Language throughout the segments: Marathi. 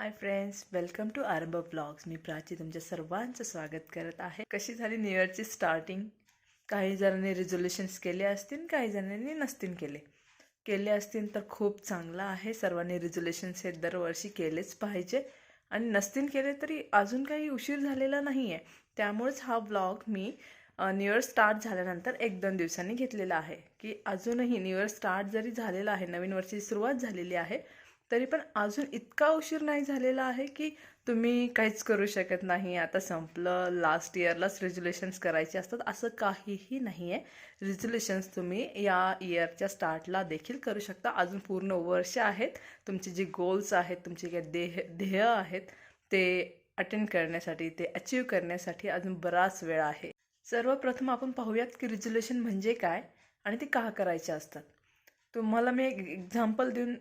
Hi friends welcome to Aarambh blogs मी प्राची तुमच्या सर्वांचं स्वागत करत आहे. कशी झाली न्यू इयरची स्टार्टिंग काही जणांनी रिझोल्युशन्स केले असतील काही जणांनी नसतील केले. केले असतील तर खूप चांगलं आहे. सर्वांनी रिझोल्युशन्स हे दरवर्षी केलेच पाहिजे. आणि नसतील केले तरी अजून काही उशीर झालेला नाही आहे त्यामुळेच हा ब्लॉग मी न्यू इयर स्टार्ट झाल्यानंतर एक दोन दिवसांनी घेतलेला आहे. की अजूनही न्यू इयर स्टार्ट जरी झालेला आहे नवीन वर्षाची सुरुवात झालेली आहे तरी पण अजून इतका उशीर नाही झालेला आहे की तुम्ही काहीच करू शकत नाही. आता संपलं लास्ट इयरलाच रिझोल्युशन्स करायचे असतात असं काहीही नाही आहे रिझोल्युशन्स तुम्ही या इयरच्या स्टार्टला देखील करू शकता. अजून पूर्ण वर्ष आहेत. तुमचे जे गोल्स आहेत तुमचे जे देह ध्येय आहेत ते अटेंड करण्यासाठी ते अचीव करण्यासाठी अजून बराच वेळ आहे. सर्वप्रथम आपण पाहूयात की रिझोल्युशन म्हणजे काय आणि ते का करायचे असतात. तुम्हाला मी एक एक्झाम्पल देऊन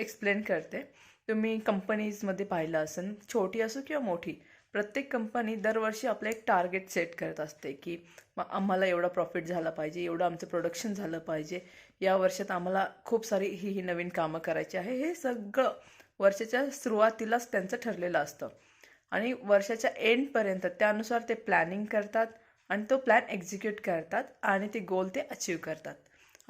एक्सप्लेन करते. तुम्ही कंपनीजमध्ये पाहिलं असेल छोटी असो किंवा मोठी प्रत्येक कंपनी दरवर्षी आपलं एक टार्गेट सेट करत असते की मग आम्हाला एवढा प्रॉफिट झाला पाहिजे एवढं आमचं प्रोडक्शन झालं पाहिजे. या वर्षात आम्हाला खूप सारी ही ही नवीन कामं करायची आहे. हे सगळं वर्षाच्या सुरुवातीलाच त्यांचं ठरलेलं असतं. आणि वर्षाच्या एंडपर्यंत त्यानुसार ते प्लॅनिंग करतात आणि तो प्लॅन एक्झिक्यूट करतात आणि ते गोल ते अचीव करतात.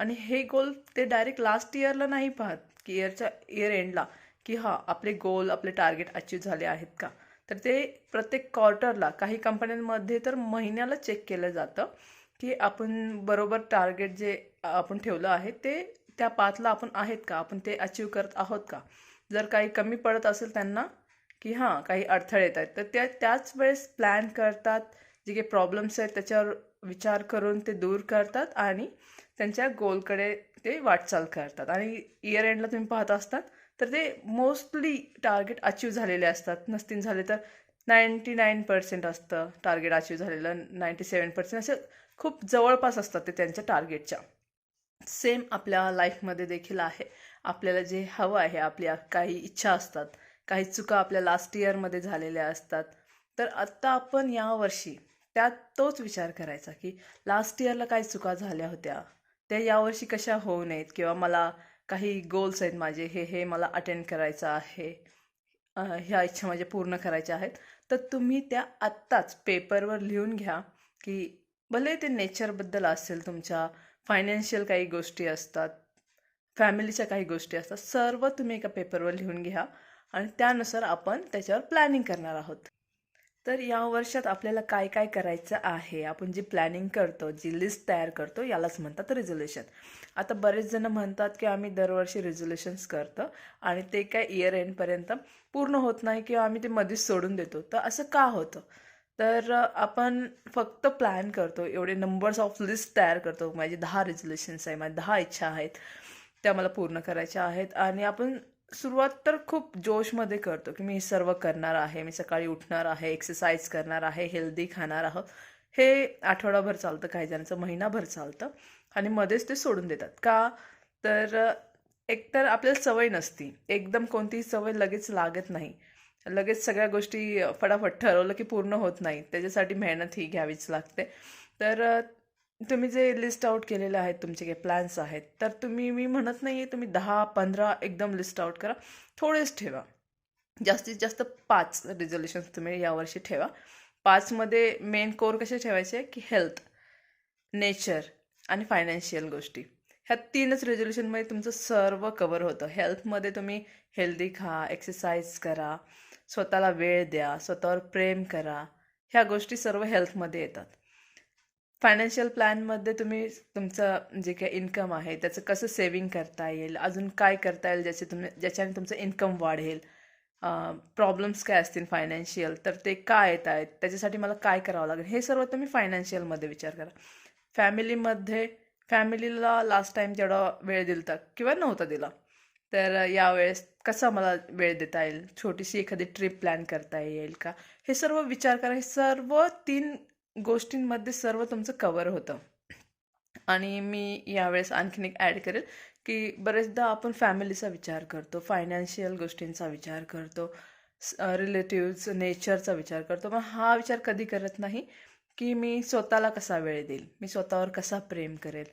आणि हे गोल ते डायरेक्ट लास्ट इयरला नाही पाहत. की इयरच्या इयर एंडला की हां आपले गोल आपले टार्गेट अचीव झाले आहेत का? तर ते प्रत्येक क्वार्टरला काही कंपन्यांमध्ये तर महिन्याला चेक केलं जातं. की आपण बरोबर टार्गेट जे आपण ठेवलं आहे ते त्या पाथला आपण आहेत का? आपण ते अचीव करत आहोत का? जर काही कमी पडत असेल त्यांना की हां काही अडथळे येत आहेत तर त्या त्याच वेळेस प्लॅन करतात. जे काही प्रॉब्लेम्स आहेत त्याच्यावर विचार करून ते दूर करतात आणि त्यांच्या गोलकडे ते वाटचाल करतात. आणि इयर एंडला तुम्ही पाहत असतात तर ते मोस्टली टार्गेट अचीव झालेले असतात. नसतील झाले तर नाईंटी नाईन पर्सेंट असतं टार्गेट अचीव झालेलं. नाईंटी सेवन पर्सेंट असं खूप जवळपास असतात ते त्यांच्या टार्गेटच्या सेम आपल्या लाईफमध्ये देखील आहे. आपल्याला जे हवं आहे आपल्या काही इच्छा असतात काही चुका आपल्या लास्ट इयरमध्ये झालेल्या असतात. तर आत्ता आपण यावर्षी त्यात तोच विचार करायचा की लास्ट इयरला काही चुका झाल्या होत्या. त्या यावर्षी कशा होऊ नयेत किंवा मला काही गोल्स आहेत माझे हे हे मला अटेंड करायचं आहे ह्या इच्छा माझ्या पूर्ण करायच्या आहेत तर तुम्ही त्या आत्ताच पेपरवर लिहून घ्या की भले ते नेचरबद्दल असेल तुमच्या फायनान्शियल काही गोष्टी असतात फॅमिलीच्या काही गोष्टी असतात सर्व तुम्ही एका पेपरवर लिहून घ्या आणि त्यानुसार आपण त्याच्यावर प्लॅनिंग करणार आहोत. तर या वर्षात आपल्याला काय काय करायचं आहे? आपण जी प्लॅनिंग करतो जी लिस्ट तयार करतो यालाच म्हणतात रिझोल्युशन आता बरेच जण म्हणतात की आम्ही दरवर्षी रिझोल्युशन्स करतो आणि ते काय इयर एंडपर्यंत पूर्ण होत नाही किंवा आम्ही ते मध्येच सोडून देतो. तर असं का होतं? तर आपण फक्त प्लॅन करतो एवढे नंबर्स ऑफ लिस्ट तयार करतो. माझे दहा रिझोल्युशन्स आहे माझ्या दहा इच्छा आहेत त्या मला पूर्ण करायच्या आहेत. आणि आपण सुरुवात तर खूप जोशमध्ये करतो की मी सर्व करणार आहे मी सकाळी उठणार आहे एक्सरसाइज करणार आहे हेल्दी खाणार आहोत हे आठवडाभर चालतं काही जणांचं महिनाभर चालतं आणि मध्येच ते सोडून देतात. का? तर एकतर आपल्याला सवय नसती. एकदम कोणतीही सवय लगेच लागत नाही. लगेच सगळ्या गोष्टी फटाफट ठरवलं की पूर्ण होत नाही. त्याच्यासाठी मेहनत ही घ्यावीच लागते. तर तुम्ही जे लिस्ट आउट केलेले आहेत तुमचे काही प्लॅन्स आहेत तर तुम्ही मी म्हणत नाही आहे तुम्ही दहा पंधरा एकदम लिस्ट आउट करा. थोडेच ठेवा. जास्तीत जास्त पाच रिझोल्युशन्स तुम्ही यावर्षी ठेवा. पाचमध्ये मेन कोर कसे ठेवायचे? की हेल्थ नेचर आणि फायनान्शियल गोष्टी. ह्या तीनच रेझोल्युशनमध्ये तुमचं सर्व कवर होतं. हेल्थमध्ये तुम्ही हेल्दी खा एक्सरसाइज करा स्वतःला वेळ द्या स्वतःवर प्रेम करा. ह्या गोष्टी सर्व हेल्थमध्ये येतात. फायनान्शियल प्लॅनमध्ये तुम्ही तुमचं जे काही इन्कम आहे त्याचं कसं सेविंग करता येईल? अजून काय करता येईल ज्याचे तुम्ही ज्याच्याने तुमचं इन्कम वाढेल? प्रॉब्लेम्स काय असतील फायनान्शियल तर ते काय येत आहेत? त्याच्यासाठी मला काय करावं लागेल? हे सर्व तुम्ही फायनान्शियलमध्ये विचार करा. फॅमिलीमध्ये फॅमिलीला लास्ट टाईम जेवढा वेळ दिलता किंवा नव्हता दिला तर यावेळेस कसा मला वेळ देता येईल? छोटीशी एखादी ट्रिप प्लॅन करता येईल का? हे सर्व विचार करा. हे सर्व तीन गोष्टींमध्ये सर्व तुमचं कवर होतं. आणि मी यावेळेस आणखीन एक ॲड करेल की बरेचदा आपण फॅमिलीचा विचार करतो फायनान्शियल गोष्टींचा विचार करतो रिलेटिव्ज नेचरचा विचार करतो. मग हा विचार कधी करत नाही की मी स्वतःला कसा वेळ देईल मी स्वतःवर कसा प्रेम करेल.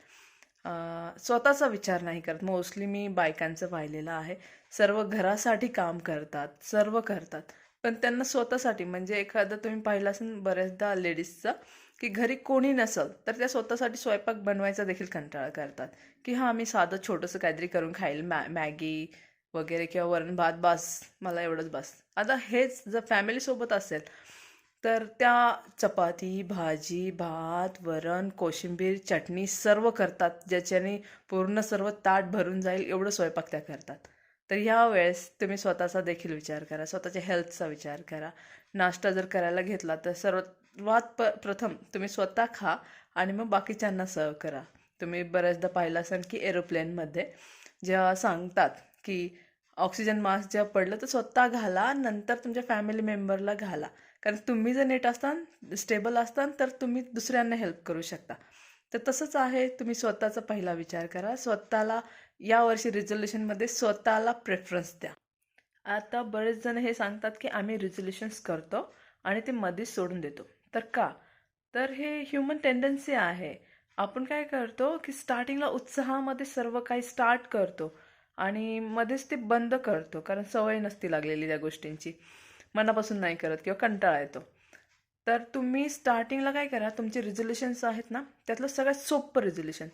स्वतःचा विचार नाही करत. मोस्टली मी बायकांचं पाहिलेलं आहे. सर्व घरासाठी काम करतात सर्व करतात. पण त्यांना स्वतःसाठी म्हणजे एखादं तुम्ही पाहिलं असेल बऱ्याचदा लेडीजचं की घरी कोणी नसल तर त्या स्वतःसाठी स्वयंपाक बनवायचा देखील कंटाळा करतात. की हां मी साधं छोटंसं काहीतरी करून खाईल मॅ मॅगी वगैरे किंवा वरण भात बास मला एवढंच बस. आता हेच जर फॅमिलीसोबत असेल तर त्या चपाती भाजी भात वरण कोशिंबीर चटणी सर्व करतात ज्याच्याने पूर्ण सर्व ताट भरून जाईल एवढं स्वयंपाक त्या करतात. तर ह्या वेळेस तुम्ही स्वतःचा देखील विचार करा स्वतःच्या हेल्थचा विचार करा. नाश्ता जर करायला घेतला तर सर्वात प प्रथम तुम्ही स्वतः खा आणि मग बाकीच्यांना सर्व करा. तुम्ही बऱ्याचदा पाहिलं असाल की एरोप्लेनमध्ये जेव्हा सांगतात की ऑक्सिजन मास्क जेव्हा पडलं तर स्वतः घाला नंतर तुमच्या फॅमिली मेंबरला घाला. कारण तुम्ही जर नीट असतान स्टेबल असतान तर तुम्ही दुसऱ्यांना हेल्प करू शकता. तर तसंच आहे तुम्ही स्वतःचा पहिला विचार करा. स्वतःला यावर्षी रिझोल्युशनमध्ये स्वतःला प्रेफरन्स द्या. आता बरेच जण हे सांगतात की आम्ही रिझोल्युशन्स करतो आणि ते मध्येच सोडून देतो. तर का? तर हे ह्युमन टेंडन्सी आहे. आपण काय करतो की स्टार्टिंगला उत्साहामध्ये सर्व काही स्टार्ट करतो आणि मध्येच ते बंद करतो कारण सवय नसती लागलेली त्या गोष्टींची. मनापासून नाही करत किंवा कंटाळा येतो. तर तुम्ही स्टार्टिंगला काय करा तुमचे रिझोल्युशन्स आहेत ना त्यातलं सगळ्यात सोपं रिझोल्युशन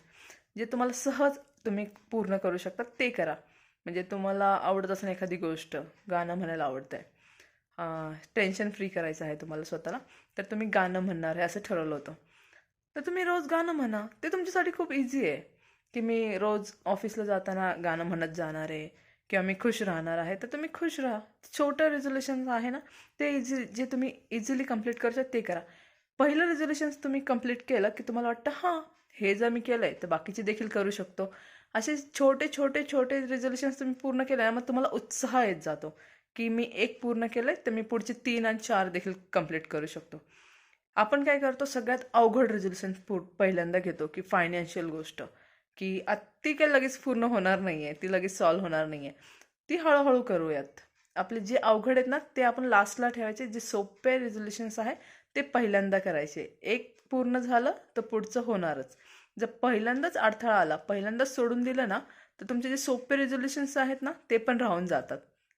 जे तुम्हाला सहज तुम्ही पूर्ण करू शकता ते करा. म्हणजे तुम्हाला आवडत असेल एखादी गोष्ट गाणं म्हणायला आवडतं आहे टेन्शन फ्री करायचं आहे तुम्हाला स्वतःला. तर तुम्ही गाणं म्हणणार आहे असं ठरवलं होतं. तर तुम्ही रोज गाणं म्हणा ते तुमच्यासाठी खूप इझी आहे. की मी रोज ऑफिसला जाताना गाणं म्हणत जाणार आहे किंवा मी खुश राहणार आहे तर तुम्ही खुश राहा. छोटं रिझोल्युशन आहे ना ते इझी जे तुम्ही इझिली कंप्लीट करता ते करा. पहिलं रिझोल्युशन्स तुम्ही कंप्लीट केलं की तुम्हाला वाटतं हां हे जर मी केलं आहे तर बाकीचे देखील करू शकतो. असे छोटे छोटे छोटे रिझोल्युशन्स तुम्ही पूर्ण केले मग तुम्हाला उत्साह येत जातो की मी एक पूर्ण केलं तर मी पुढचे तीन आणि चार देखील कंप्लीट करू शकतो. आपण काय करतो सगळ्यात अवघड रिझोल्युशन पहिल्यांदा घेतो की फायनान्शियल गोष्ट. की ती काही लगेच पूर्ण होणार नाही आहे ती लगेच सॉल्व्ह होणार नाही आहे ती हळूहळू करूयात. आपले जे अवघड आहेत ना ते आपण लास्टला ठेवायचे. जे सोपे रिझोल्युशन्स आहे ते पहिल्यांदा करायचे. एक पूर्ण झालं तर पुढचं होणारच. जर पहिल्यांदाच अडथळा आला पहिल्यांदाच सोडून दिलं ना तर तुमचे जे सोपे रेझोल्युशन्स आहेत ना ते पण राहून जातात.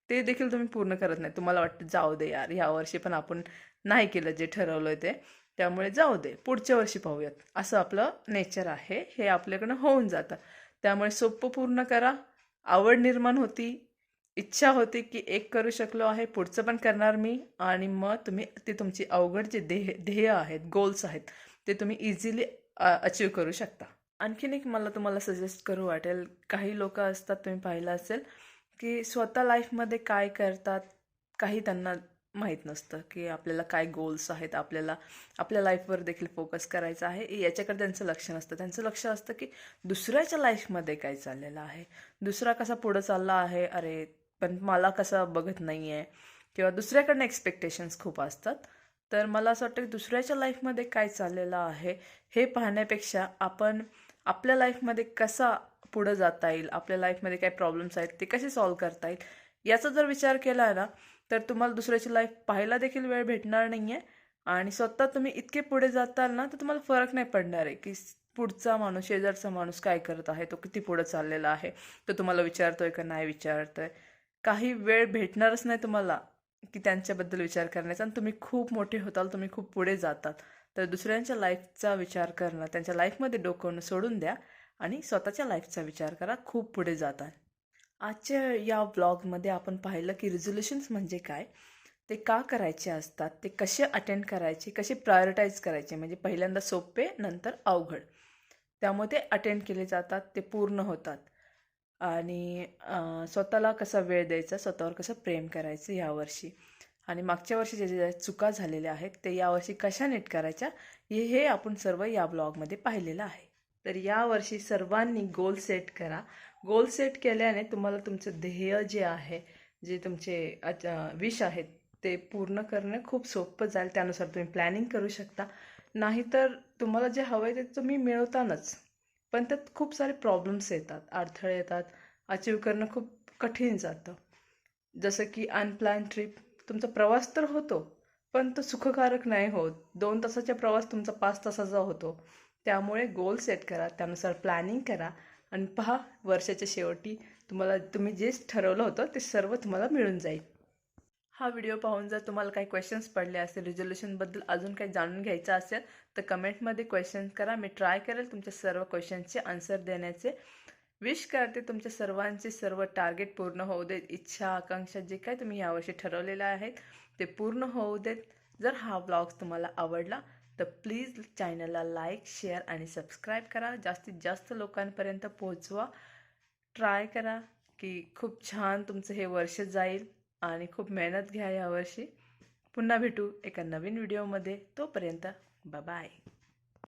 ते देखील तुम्ही पूर्ण करत नाही. तुम्हाला वाटतं जाऊ दे यार ह्या वर्षी पण आपण नाही केलं जे ठरवलं आहे ते त्यामुळे जाऊ दे पुढच्या वर्षी पाहूयात. असं आपलं नेचर आहे. हे आपल्याकडनं होऊन जातं. त्यामुळे सोपं पूर्ण करा. आवड निर्माण होती. इच्छा होती की एक करू शकलो आहे पुढचं पण करणार मी. आणि मग तुम्ही ते तुमची अवघड जे ध्येय ध्येय आहेत गोल्स आहेत ते तुम्ही इझिली अचीव करू शकता. आणखीन एक मला तुम्हाला सजेस्ट करू वाटेल काही लोक असतात तुम्ही पाहिलं असेल की स्वतः लाईफमध्ये काय करतात काही त्यांना माहीत नसतं की आपल्याला काय गोल्स आहेत आपल्याला आपल्या लाईफवर देखील फोकस करायचा आहे याच्याकडे त्यांचं लक्ष नसतं. त्यांचं लक्ष असतं की दुसऱ्याच्या लाईफमध्ये काय चाललेलं आहे. दुसरा कसा पुढं चालला आहे अरे पण मला कसं बघत नाही आहे किंवा दुसऱ्याकडनं एक्सपेक्टेशन्स खूप असतात. तर मला असं वाटतं की दुसऱ्याच्या लाईफमध्ये काय चाललेलं आहे हे पाहण्यापेक्षा आपण आपल्या लाईफमध्ये कसा पुढं जाता येईल आपल्या लाईफमध्ये काय प्रॉब्लेम्स आहेत ते कसे सॉल्व्ह करता येईल याचा जर विचार केला ना तर तुम्हाला दुसऱ्याची लाईफ पाहायला देखील वेळ भेटणार नाही आहे आणि स्वतः तुम्ही इतके पुढे जाताल ना तर तुम्हाला फरक नाही पडणार आहे की पुढचा माणूस शेजारचा माणूस काय करत आहे तो किती पुढे चाललेला आहे तो तुम्हाला विचारतोय का नाही विचारतोय. काही वेळ भेटणारच नाही तुम्हाला. की त्यांच्याबद्दल विचार करण्याचा आणि तुम्ही खूप मोठे होताल तुम्ही खूप पुढे जातात. तर दुसऱ्यांच्या लाईफचा विचार करणं त्यांच्या लाईफमध्ये डोकवणं सोडून द्या आणि स्वतःच्या लाईफचा विचार करा खूप पुढे जातात आजच्या या ब्लॉगमध्ये आपण पाहिलं की रिझोल्युशन्स म्हणजे काय? ते का करायचे असतात? ते कसे अटेंड करायचे? कसे प्रायोरिटाईज करायचे? म्हणजे पहिल्यांदा सोपे नंतर अवघड. त्यामुळे ते अटेंड केले जातात ते पूर्ण होतात. आणि स्वतःला कसा वेळ द्यायचा स्वतःवर कसं प्रेम करायचं यावर्षी? आणि मागच्या वर्षी जे ज्या चुका झालेल्या आहेत ते यावर्षी कशा नीट करायच्या? हे हे आपण सर्व या ब्लॉगमध्ये पाहिलेलं आहे. तर यावर्षी सर्वांनी गोल सेट करा. गोल सेट केल्याने तुम्हाला तुमचं ध्येय जे आहे जे तुमचे विश आहेत ते पूर्ण करणं खूप सोपं जाईल. त्यानुसार तुम्ही प्लॅनिंग करू शकता. नाहीतर तुम्हाला जे हवं आहे ते तुम्ही मिळवतानच. पण त्यात खूप सारे प्रॉब्लेम्स येतात अडथळे येतात अचीव करणं खूप कठीण जातं. जसं की अनप्लॅन ट्रिप तुमचा प्रवास तर होतो पण तो सुखकारक नाही होत. दोन तासाचा प्रवास तुमचा पाच तासाचा होतो. त्यामुळे गोल सेट करा त्यानुसार प्लॅनिंग करा आणि पहा वर्षाच्या शेवटी तुम्हाला तुम्ही जे ठरवलं होतं ते सर्व तुम्हाला मिळून जाईल. हा व्हिडिओ पाहून जर तुम्हाला काही क्वेश्चन्स पडले असेल रिझोल्युशनबद्दल अजून काही जाणून घ्यायचं असेल तर कमेंटमध्ये क्वेश्चन करा. मी ट्राय करेल तुमच्या सर्व क्वेश्चन्सचे आन्सर देण्याचे. विश करते तुमच्या सर्वांचे सर्व टार्गेट पूर्ण होऊ देत. इच्छा आकांक्षा जे काही तुम्ही यावर्षी ठरवलेलं आहेत ते पूर्ण होऊ देत. जर हा ब्लॉग तुम्हाला आवडला तर प्लीज चॅनलला लाईक शेअर आणि सबस्क्राईब करा. जास्तीत जास्त लोकांपर्यंत पोहोचवा. ट्राय करा की खूप छान तुमचं हे वर्ष जाईल. आणि खूप मेहनत घ्या यावर्षी. पुन्हा भेटू एका नवीन व्हिडिओमध्ये. तोपर्यंत बाय